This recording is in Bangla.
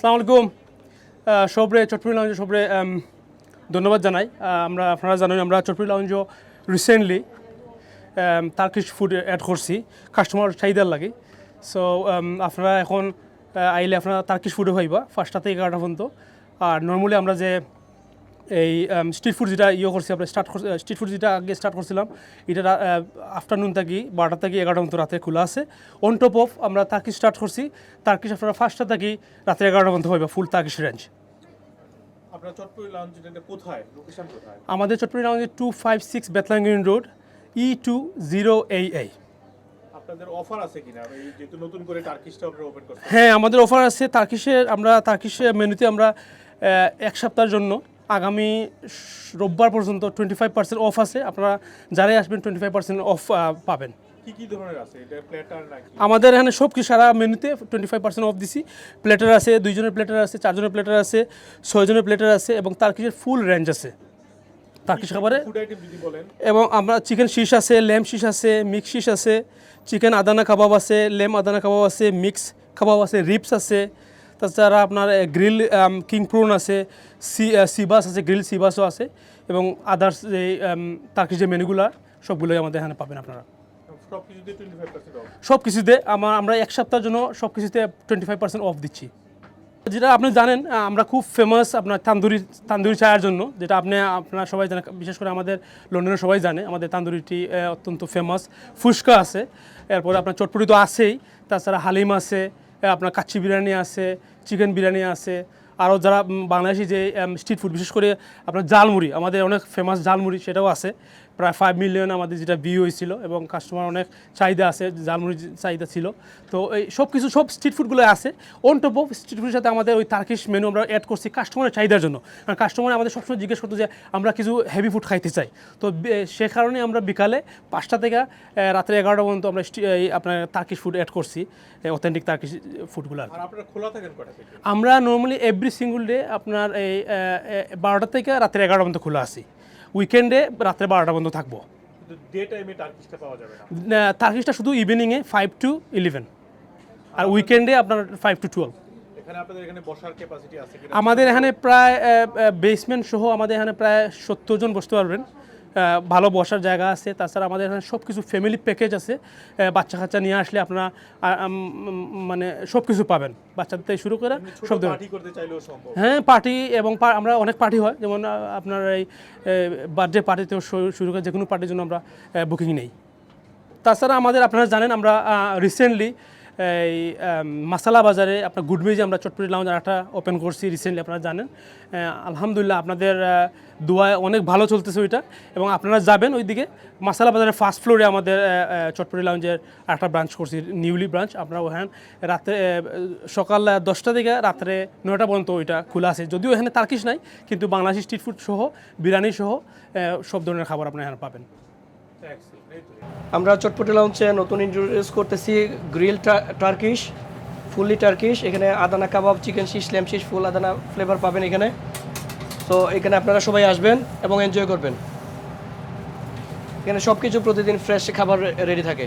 সালাম আলাইকুম। সবরে চটপুরি লাউঞ্জ সবরে ধন্যবাদ জানাই। আমরা আপনারা জানেন আমরা Chatpuri lounge recently Turkish food add করছি কাস্টমার চাহিদার লাগে। সো আপনারা এখন আইলে আপনারা তার্কিশ ফুডে পাইবা ফার্স্টটা থেকে এগারোটা পর্যন্ত। আর নর্মালি আমরা যে এই স্ট্রিট ফুড যেটা ইয়ে করছি আমরা স্টার্ট করছি স্ট্রিট ফুড যেটা আগে স্টার্ট করছিলাম এটা আফটারনুন থাকি বারোটা থেকে এগারোটা পর্যন্ত রাতে খোলা আছে। অন টপ অফ আমরা তার্কিশ স্টার্ট করছি তার্কিশ আপনারা ফার্স্টটা থাকি রাতে এগারোটা পর্যন্ত হইবা ফুল তার্কিশ রেঞ্জ আপনার চটপুরি লাউঞ্জ আমাদের আমাদের টু ফাইভ সিক্স বেতলাঙ্গিন রোড ই টু জিরো এই এই আপনাদের অফার আছে কিনা? যেহেতু নতুন করে টার্কিশটা আপনারা ওপেন করছেন হ্যাঁ আমাদের অফার আছে তার্কিশের আমরা তার্কিশের মেনুতে আমরা এক সপ্তাহের জন্য আগামী রোববার পর্যন্ত টোয়েন্টি ফাইভ পার্সেন্ট অফ আছে। আপনারা যারাই আসবেন টোয়েন্টি ফাইভ পার্সেন্ট অফ পাবেন। আমাদের এখানে সব কিছু সারা মেনুতে টোয়েন্টি ফাইভ পার্সেন্ট অফ দিছি। প্লেটার আছে দুইজনের প্লেটার আছে চারজনের প্লেটার আছে ছয়জনের প্লেটার আছে এবং তার কিছু ফুল রেঞ্জ আছে। খাবারে আইটেম যদি বলেন? এবং আমরা চিকেন শিশ আছে ল্যাম শিশ আছে মিক্স শিশ আছে চিকেন আদানা কাবাব আছে ল্যাম আদানা কাবাব আছে মিক্স কাবাব আছে রিপস আছে। তাছাড়া আপনার গ্রিল কিং প্রন আছে সি সিবাস আছে গ্রিল সিবাসও আছে এবং আদার্স যে তার্কিশ যে মেনুগুলো সবগুলোই আমাদের এখানে পাবেন আপনারা। সব কিছুতে আমার আমরা এক সপ্তাহের জন্য সব কিছুতে টোয়েন্টি ফাইভ পার্সেন্ট অফ দিচ্ছি। যেটা আপনি জানেন আমরা খুব ফেমাস আপনার তান্দুরি তান্দুরি চায়ের জন্য যেটা আপনি আপনারা সবাই জানেন বিশেষ করে আমাদের লন্ডনের সবাই জানে আমাদের তান্দুরিটি অত্যন্ত ফেমাস ফুচকা আছে এরপরে আপনার চটপটি তো আছেই তাছাড়া হালিম আছে আপনার কাচ্চি বিরিয়ানি আছে, চিকেন বিরিয়ানি আছে। আরও যারা বাংলাদেশি যে স্ট্রিট ফুড বিশেষ করে আপনার জালমুড়ি আমাদের অনেক ফেমাস জালমুড়ি সেটাও আছে। প্রায় ফাইভ মিলিয়ন আমাদের যেটা ভিউ হয়েছিল এবং কাস্টমার অনেক চাহিদা আছে জালমুড়ি চাহিদা ছিল। তো এই সব কিছু সব স্ট্রিট ফুডগুলো আছে অন টপ অফ স্ট্রিট ফুডের সাথে আমাদের ওই তার্কিশ মেনু আমরা অ্যাড করছি কাস্টমারের চাহিদার জন্য। কারণ কাস্টমার আমাদের সবসময় জিজ্ঞেস করতো যে আমরা কিছু হেভি ফুড খাইতে চাই। তো সে কারণে আমরা বিকালে পাঁচটা থেকে রাত্রে এগারোটা পর্যন্ত আমরা আপনার তার্কিশ ফুড অ্যাড করছি অথেন্টিক তার্কিশ ফুডগুলো আর। খোলা থাকেন আমরা নর্মালি এভরি সিঙ্গল ডে আপনার এই বারোটা থেকে রাত্রে এগারোটা পর্যন্ত খোলা আছি। উইকেন্ডে রাত্রে বারোটা পর্যন্ত থাকব। কিন্তু ডে টাইমে টার্কিশটা পাওয়া যাবে না? তার্কিশটা শুধু ইভিনিংয়ে ফাইভ টু ইলেভেন আর উইকেন্ডে আপনার ফাইভ টু টুয়েলভ আমাদের এখানে প্রায় বেসমেন্ট সহ আমাদের এখানে প্রায় সত্তর জন বসতে পারবেন। ভালো বসার জায়গা আছে। তাছাড়া আমাদের এখানে সব কিছু ফ্যামিলি প্যাকেজ আছে বাচ্চা কাচ্চা নিয়ে আসলে আপনারা মানে সব কিছু পাবেন। বাচ্চাদের থেকে শুরু করে সব হ্যাঁ পার্টি এবং আমরা অনেক পার্টি হয়। যেমন আপনার এই বার্থডে পার্টিতেও শুরু করে যে কোনো পার্টির জন্য আমরা বুকিং নেই। তাছাড়া আমাদের আপনারা জানেন আমরা রিসেন্টলি এই মাসালা বাজারে আপনার গুডমেজে আমরা চটপটি লাউঞ্জ একটা ওপেন করছি রিসেন্টলি আপনারা জানেন। আলহামদুলিল্লাহ আপনাদের দোয়ায় অনেক ভালো চলতেছে ওইটা। এবং আপনারা যাবেন ওইদিকে। মাসালা বাজারের ফার্স্ট ফ্লোরে আমাদের চটপটি লাউঞ্জের একটা ব্রাঞ্চ করছি নিউলি ব্রাঞ্চ আপনারা ওখানে রাত্রে সকাল দশটা থেকে রাত্রে নয়টা পর্যন্ত ওইটা খোলা আছে। যদিও এখানে তার্কিশ নাই, কিন্তু বাংলাদেশি স্ট্রিট ফুড সহ, বিরিয়ানি সহ সব ধরনের খাবার আপনারা এখানে পাবেন। আমরা চটপটি লঞ্চে নতুন ইন্ট্রোডিউস করতেছি গ্রিল টার্কিশ ফুললি টার্কিশ এখানে Adana kebab chicken shish lamb shish full Adana flavour পাবেন এখানে। তো এখানে আপনারা সবাই আসবেন এবং এনজয় করবেন। এখানে সব কিছু প্রতিদিন ফ্রেশ খাবার রেডি থাকে।